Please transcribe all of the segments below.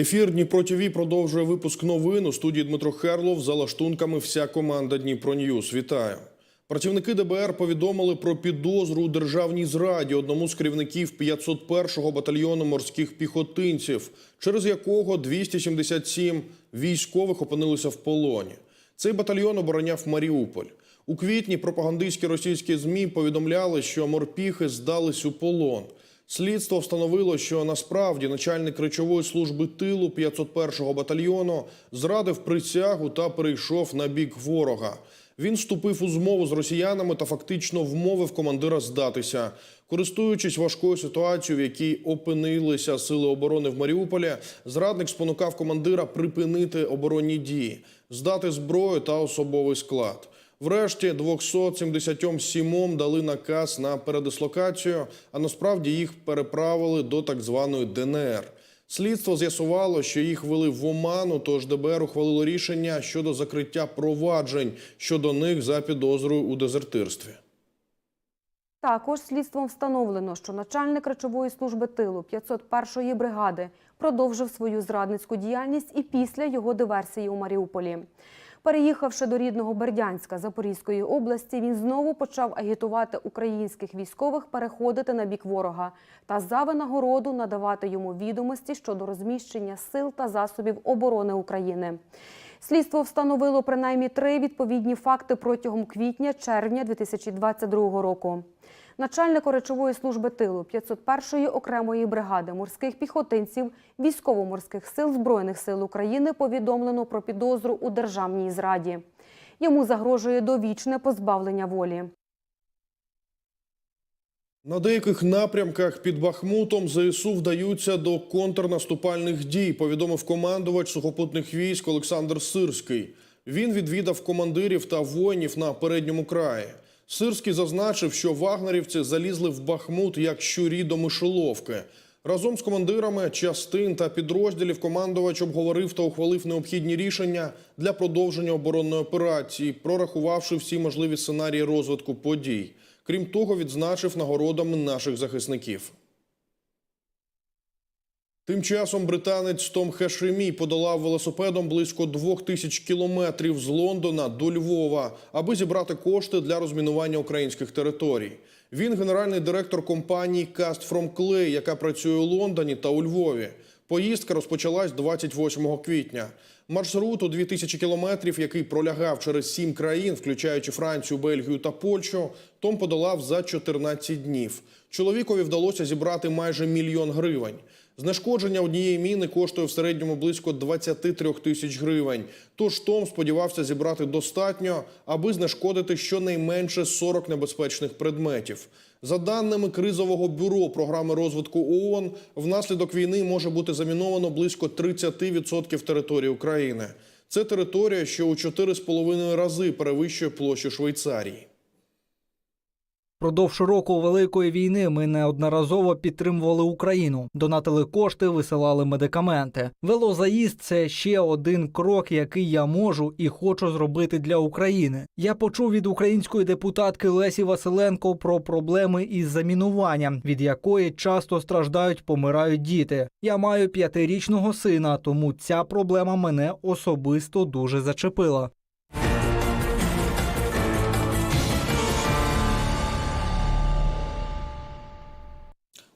Ефір Дніпро ТВ продовжує випуск новин. У студії Дмитро Херлов за лаштунками вся команда Дніпро Ньюс. Вітаю. Працівники ДБР повідомили про підозру у державній зраді одному з керівників 501-го батальйону морських піхотинців, через якого 277 військових опинилися в полоні. Цей батальйон обороняв Маріуполь. У квітні пропагандистські російські змі повідомляли, що морпіхи здались у полон. Слідство встановило, що насправді начальник речової служби тилу 501-го батальйону зрадив присягу та перейшов на бік ворога. Він вступив у змову з росіянами та фактично вмовив командира здатися. Користуючись важкою ситуацією, в якій опинилися сили оборони в Маріуполі, зрадник спонукав командира припинити оборонні дії, здати зброю та особовий склад. Врешті 277 дали наказ на передислокацію, а насправді їх переправили до так званої ДНР. Слідство з'ясувало, що їх вели в оману, тож ДБР ухвалило рішення щодо закриття проваджень щодо них за підозрою у дезертирстві. Також слідством встановлено, що начальник речової служби тилу 501-ї бригади продовжив свою зрадницьку діяльність і після його диверсії у Маріуполі. Переїхавши до рідного Бердянська Запорізької області, він знову почав агітувати українських військових переходити на бік ворога та за винагороду надавати йому відомості щодо розміщення сил та засобів оборони України. Слідство встановило принаймні три відповідні факти протягом квітня-червня 2022 року. Начальнику речової служби тилу 501-ї окремої бригади морських піхотинців військово-морських сил Збройних сил України повідомлено про підозру у державній зраді. Йому загрожує довічне позбавлення волі. На деяких напрямках під Бахмутом ЗСУ вдаються до контрнаступальних дій, повідомив командувач сухопутних військ Олександр Сирський. Він відвідав командирів та воїнів на передньому краї. Сирський зазначив, що вагнерівці залізли в Бахмут як щурі до мишоловки. Разом з командирами частин та підрозділів командувач обговорив та ухвалив необхідні рішення для продовження оборонної операції, прорахувавши всі можливі сценарії розвитку подій. Крім того, відзначив нагородами наших захисників. Тим часом британець Том Хешемі подолав велосипедом близько двох тисяч кілометрів з Лондона до Львова, аби зібрати кошти для розмінування українських територій. Він генеральний директор компанії Cast From Clay, яка працює у Лондоні та у Львові. Поїздка розпочалась 28 квітня. Маршрут у 2000 кілометрів, який пролягав через сім країн, включаючи Францію, Бельгію та Польщу, Том подолав за 14 днів. Чоловікові вдалося зібрати майже мільйон гривень. Знешкодження однієї міни коштує в середньому близько 23 тисяч гривень. Тож Том сподівався зібрати достатньо, аби знешкодити щонайменше 40 небезпечних предметів. За даними кризового бюро програми розвитку ООН, внаслідок війни може бути заміновано близько 30% території України. Це територія, що у 4,5 рази перевищує площу Швейцарії. Продовж року великої війни ми неодноразово підтримували Україну, донатили кошти, висилали медикаменти. Велозаїзд це ще один крок, який я можу і хочу зробити для України. Я почув від української депутатки Лесі Василенко про проблеми із замінуванням, від якої часто страждають, помирають діти. Я маю п'ятирічного сина, тому ця проблема мене особисто дуже зачепила.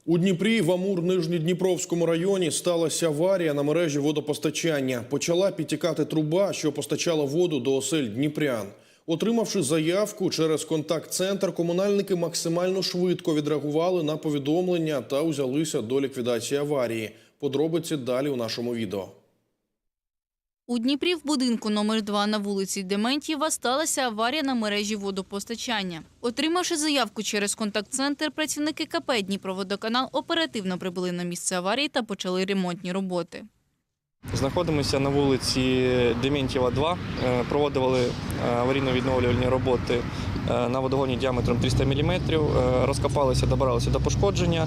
У Дніпрі в Амур-Нижньодніпровському районі сталася аварія на мережі водопостачання. Почала підтікати труба, що постачала воду до осель дніпрян. Отримавши заявку через контакт-центр, комунальники максимально швидко відреагували на повідомлення та узялися до ліквідації аварії. Подробиці далі у нашому відео. У Дніпрі в будинку номер 2 на вулиці Дементьєва сталася аварія на мережі водопостачання. Отримавши заявку через контакт-центр, працівники КП «Дніпроводоканал» оперативно прибули на місце аварії та почали ремонтні роботи. Знаходимося на вулиці Дементьєва, 2. Е, Проводили е, аварійно-відновлювальні роботи е, на водогоні діаметром 300 мм. Розкопалися, добиралися до пошкодження,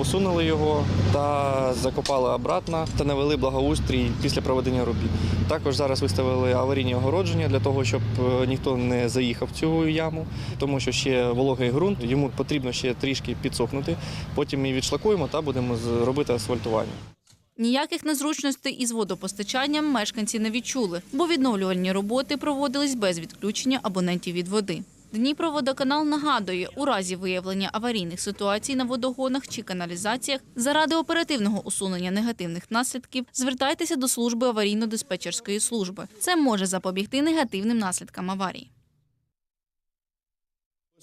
усунули його та закопали обратно та навели благоустрій після проведення робіт. Також зараз виставили аварійні огородження для того, щоб ніхто не заїхав в цю яму, тому що ще вологий ґрунт, йому потрібно ще трішки підсохнути. Потім ми відшлакуємо та будемо робити асфальтування. Ніяких незручностей із водопостачанням мешканці не відчули, бо відновлювальні роботи проводились без відключення абонентів від води. Дніпроводоканал нагадує, у разі виявлення аварійних ситуацій на водогонах чи каналізаціях заради оперативного усунення негативних наслідків звертайтеся до служби аварійно-диспетчерської служби. Це може запобігти негативним наслідкам аварії.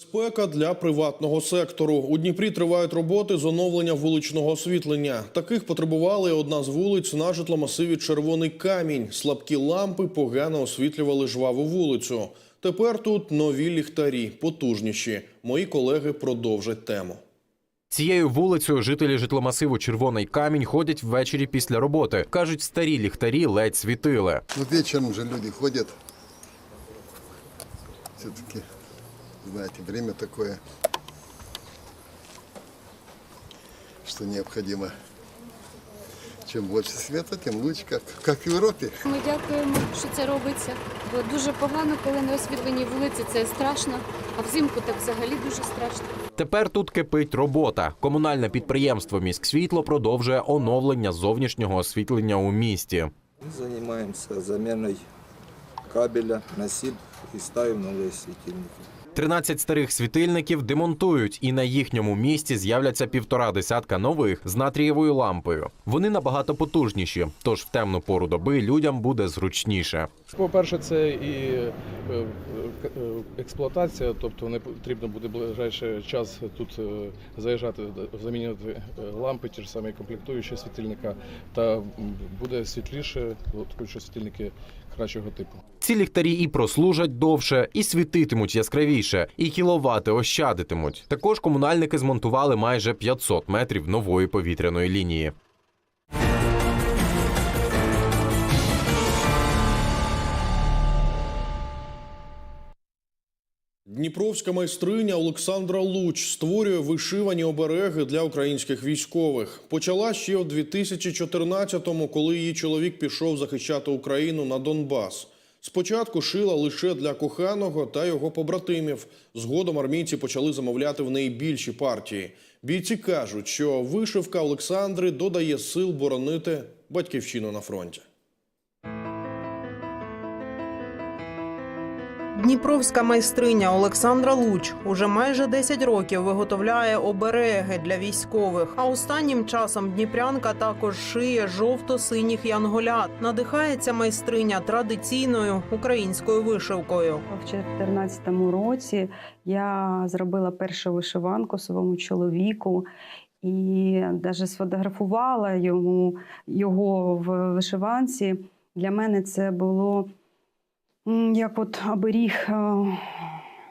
Безпека для приватного сектору. У Дніпрі тривають роботи з оновлення вуличного освітлення. Таких потребували одна з вулиць на житломасиві Червоний камінь. Слабкі лампи погано освітлювали жваву вулицю. Тепер тут нові ліхтарі, потужніші. Мої колеги продовжать тему. Цією вулицею жителі житломасиву Червоний камінь ходять ввечері після роботи. кажуть, старі ліхтарі ледь світили. Ну, вечером же люди ходят. Все-таки, знаете, время такое, что необходимо. Чем больше света, тем лучше, как, как в Европе. Ми дякуємо, що це робиться. Бо дуже погано, коли не освітлені вулиці, це страшно. А взимку так взагалі дуже страшно. Тепер тут кипить робота. Комунальне підприємство «Міськсвітло» продовжує оновлення зовнішнього освітлення у місті. Мы занимаемся заменой кабеля, насип и ставим новые светильники. 13 старих світильників демонтують, і на їхньому місці з'являться півтора десятка нових з натрієвою лампою. Вони набагато потужніші, тож в темну пору доби людям буде зручніше. По-перше, це і е, е, е, експлуатація, тобто не потрібно буде ближайший час тут заїжджати, замінювати лампи, ті ж самі комплектуючі світильника, та буде світліше, що світильники кращого типу. Ці ліхтарі і прослужать довше, і світитимуть яскравіше, і кіловати ощадитимуть. Також комунальники змонтували майже 500 метрів нової повітряної лінії. Дніпровська майстриня Олександра Луч створює вишивані обереги для українських військових. Почала ще в 2014-му, коли її чоловік пішов захищати Україну на Донбас. Спочатку шила лише для коханого та його побратимів. Згодом армійці почали замовляти в неї більші партії. Бійці кажуть, що вишивка Олександри додає сил боронити батьківщину на фронті. Дніпровська майстриня Олександра Луч уже майже 10 років виготовляє обереги для військових. А останнім часом дніпрянка також шиє жовто-синіх янголят. Надихається майстриня традиційною українською вишивкою. В 2014 році я зробила першу вишиванку своєму чоловіку і навіть сфотографувала йому його в вишиванці. Для мене це було як от оберіг е,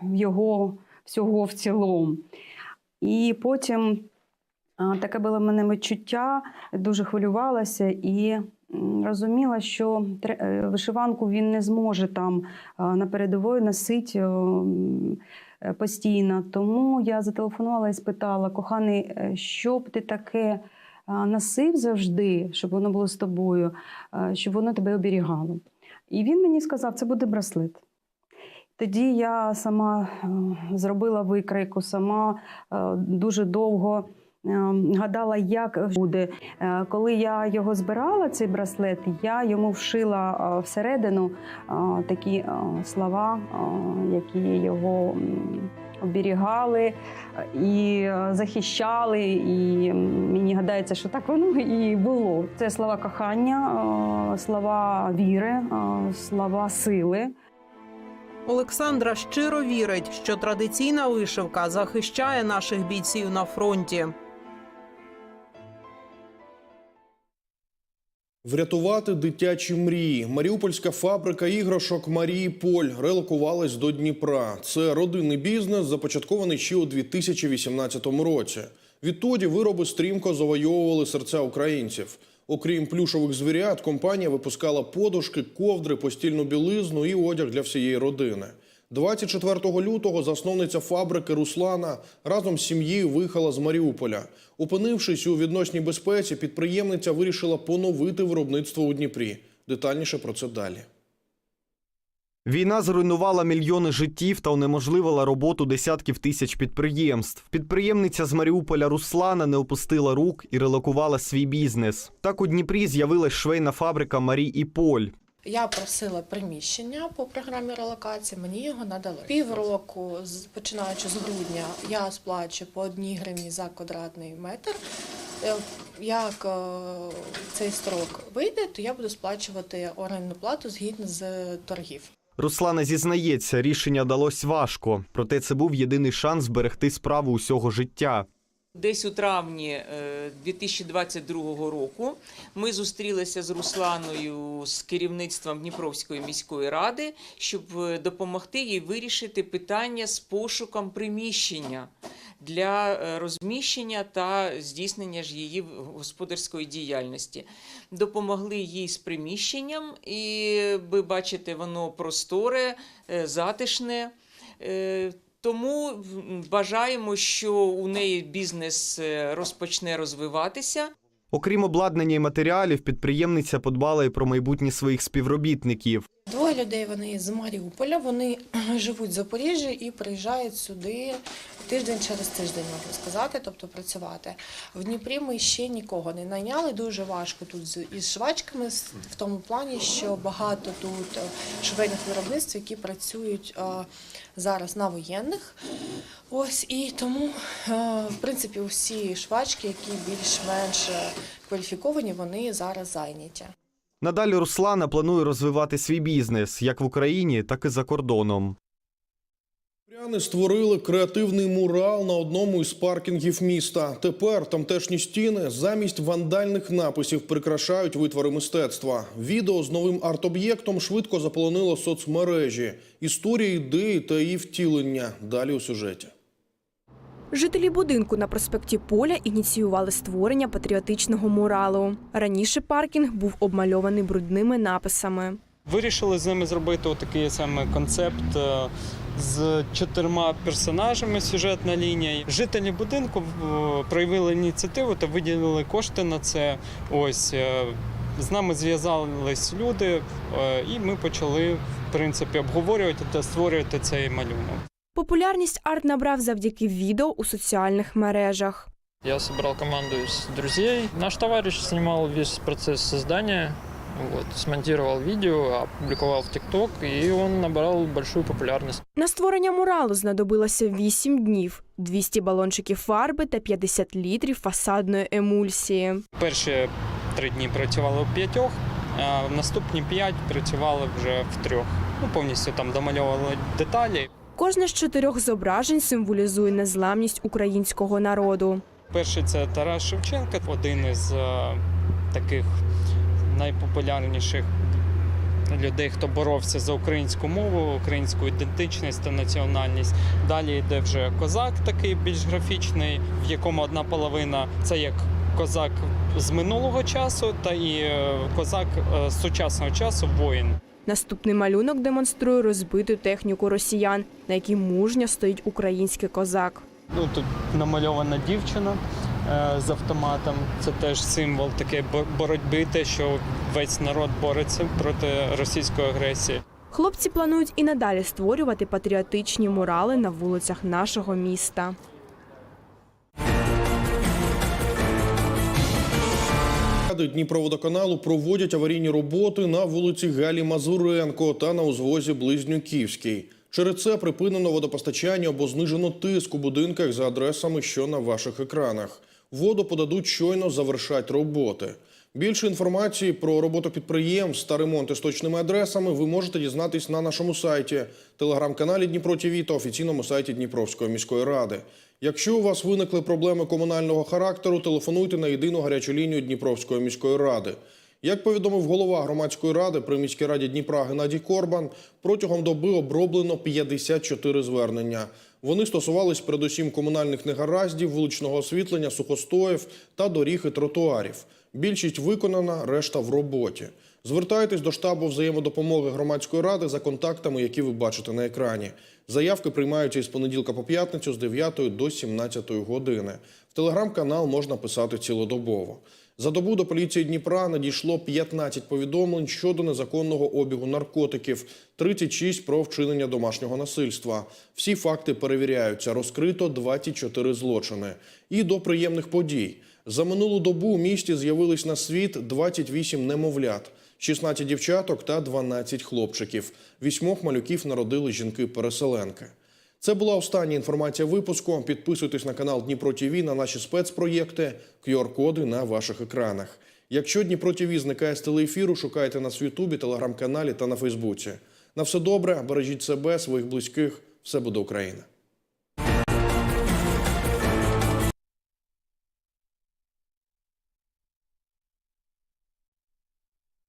його всього в цілому. І потім таке було мене відчуття, дуже хвилювалася і розуміла, що е, вишиванку він не зможе там на передовій носити е, е, постійно. Тому я зателефонувала і спитала: коханий, е, що б ти таке носив завжди, щоб воно було з тобою, е, щоб воно тебе оберігало. І він мені сказав, це буде браслет. Тоді я сама е, зробила викрайку, сама е, дуже довго е, гадала, як буде. Коли я його збирала, цей браслет, я йому вшила всередину такі слова, які його оберігали е, і е, захищали. І мені гадається, що так воно і було. Це слова кохання, е, слова віри, слова сили. Олександра щиро вірить, що традиційна вишивка захищає наших бійців на фронті. Врятувати дитячі мрії. Маріупольська фабрика іграшок Марії Поль релокувалась до Дніпра. Це родинний бізнес, започаткований ще у 2018 році. Відтоді вироби стрімко завойовували серця українців. Окрім плюшових звірят, компанія випускала подушки, ковдри, постільну білизну і одяг для всієї родини. 24 лютого засновниця фабрики Руслана разом з сім'єю виїхала з Маріуполя. Опинившись у відносній безпеці, підприємниця вирішила поновити виробництво у Дніпрі. Детальніше про це далі. Війна зруйнувала мільйони життів та унеможливила роботу десятків тисяч підприємств. Підприємниця з Маріуполя Руслана не опустила рук і релокувала свій бізнес. Так у Дніпрі з'явилась швейна фабрика Марі і Поль. Я просила приміщення по програмі релокації, мені його надали. Півроку, починаючи з грудня, я сплачую по одній гривні за квадратний метр. Е, Як е, цей строк вийде, то я буду сплачувати орендну плату згідно з торгів. Руслана зізнається, рішення далось важко, проте це був єдиний шанс зберегти справу усього життя. Десь у травні е, 2022 року ми зустрілися з Русланою з керівництвом Дніпровської міської ради, щоб е, допомогти їй вирішити питання з пошуком приміщення для е, розміщення та здійснення ж її господарської діяльності. Допомогли їй з приміщенням, і ви бачите, воно просторе, е, затишне. Тому бажаємо, що у неї бізнес е, розпочне розвиватися. Окрім обладнання і матеріалів, підприємниця подбала і про майбутнє своїх співробітників. Двоє людей вони з Маріуполя, вони живуть в Запоріжжі і приїжджають сюди тиждень через тиждень, можна сказати, тобто працювати. В Дніпрі ми ще нікого не найняли. Дуже важко тут із швачками в тому плані, що багато тут е, швейних виробництв, які працюють е, зараз на воєнних. Ось і тому, е, в принципі, усі швачки, які більш-менш кваліфіковані, вони зараз зайняті. Надалі Руслана планує розвивати свій бізнес як в Україні, так і за кордоном. Дніпряни створили креативний мурал на одному із паркінгів міста. Тепер тамтешні стіни замість вандальних написів прикрашають витвори мистецтва. Відео з новим арт-об'єктом швидко заполонило соцмережі. Історія ідеї та її втілення. Далі у сюжеті. Жителі будинку на проспекті Поля ініціювали створення патріотичного муралу. Раніше паркінг був обмальований брудними написами. Вирішили з ними зробити такий саме концепт е, з чотирма персонажами. Сюжетна лінія. Жителі будинку е, проявили ініціативу та виділили кошти на це. Ось е, з нами зв'язались люди, і ми почали в принципі обговорювати та створювати цей малюнок. Популярність арт набрав завдяки відео у соціальних мережах. Я собрал команду из друзей. Наш товарищ снимал весь процесс создания, вот, смонтировал видео, опубликовал в ТикТок, и он набрал большую популярность. На створення муралу знадобилося 8 днів, 200 балончиків фарби та 50 літрів фасадної емульсії. Перші три дні працювали у п'ятьох, а в наступні п'ять працювали вже в трьох. Ну, повністю там домальовували деталі. Кожне з чотирьох зображень символізує незламність українського народу. Перший це Тарас Шевченко, один із е, таких найпопулярніших людей, хто боровся за українську мову, українську ідентичність та національність. Далі йде вже козак, такий більш графічний, в якому одна половина це як козак з минулого часу, та і е, козак е, з сучасного часу воїн. Наступний малюнок демонструє розбиту техніку росіян, на якій мужньо стоїть український козак. Ну тут намальована дівчина е, з автоматом. Це теж символ такої боротьби, те, що весь народ бореться проти російської агресії. Хлопці планують і надалі створювати патріотичні мурали на вулицях нашого міста. Ради Дніпроводоканалу проводять аварійні роботи на вулиці Галі Мазуренко та на узвозі Близнюківській. Через це припинено водопостачання або знижено тиск у будинках за адресами, що на ваших екранах. Воду подадуть щойно завершать роботи. Більше інформації про роботу підприємств та ремонти з точними адресами ви можете дізнатись на нашому сайті, телеграм-каналі Дніпро ТВ та офіційному сайті Дніпровської міської ради. Якщо у вас виникли проблеми комунального характеру, телефонуйте на єдину гарячу лінію Дніпровської міської ради. Як повідомив голова громадської ради при міській раді Дніпра Геннадій Корбан, протягом доби оброблено 54 звернення. Вони стосувались передусім комунальних негараздів, вуличного освітлення, сухостоїв та доріг і тротуарів. Більшість виконана, решта в роботі. Звертайтесь до штабу взаємодопомоги громадської ради за контактами, які ви бачите на екрані. Заявки приймаються із понеділка по п'ятницю з 9 до 17 години. В телеграм-канал можна писати цілодобово. За добу до поліції Дніпра надійшло 15 повідомлень щодо незаконного обігу наркотиків, 36 про вчинення домашнього насильства. Всі факти перевіряються. Розкрито 24 злочини. І до приємних подій. За минулу добу у місті з'явились на світ 28 немовлят, 16 дівчаток та 12 хлопчиків. Вісьмох малюків народили жінки-переселенки. Це була остання інформація випуску. Підписуйтесь на канал Дніпро ТІВІ, на наші спецпроєкти, QR-коди на ваших екранах. Якщо Дніпро ТІВІ зникає з телеефіру, шукайте нас в Ютубі, телеграм-каналі та на Фейсбуці. На все добре, бережіть себе, своїх близьких. Все буде Україна.